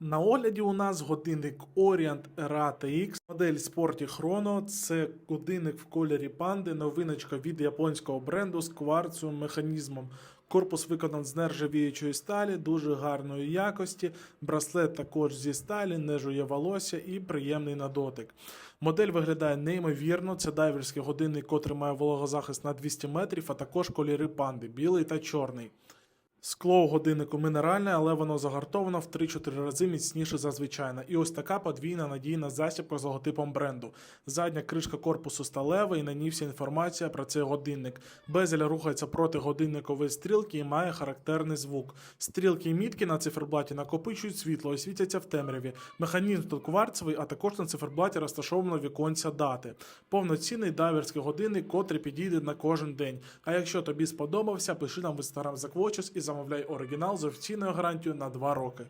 На огляді у нас годинник Orient Era TX, модель Sporty Chrono. Це годинник в кольорі панди, новиночка від японського бренду з кварцевим механізмом. Корпус виконаний з нержавіючої сталі, дуже гарної якості. Браслет також зі сталі, не жує волосся і приємний на дотик. Модель виглядає неймовірно. Це дайверський годинник, котрий має вологозахист на 200 метрів, а також кольори панди, білий та чорний. Скло у годиннику мінеральне, але воно загартовано в 3-4 рази міцніше за звичайне. І ось така подвійна надійна засібка з логотипом бренду. Задня кришка корпусу сталева і на ній вся інформація про цей годинник. Безель рухається проти годинникової стрілки і має характерний звук. Стрілки і мітки на циферблаті накопичують світло і світяться в темряві. Механізм тут кварцевий, а також на циферблаті розташовано віконця дати. Повноцінний дайверський годинник, котрий підійде на кожен день. А якщо тобі сподобався, пиши нам в інстаграм Заквочус і замовляй оригінал з офіційною гарантією на 2 роки.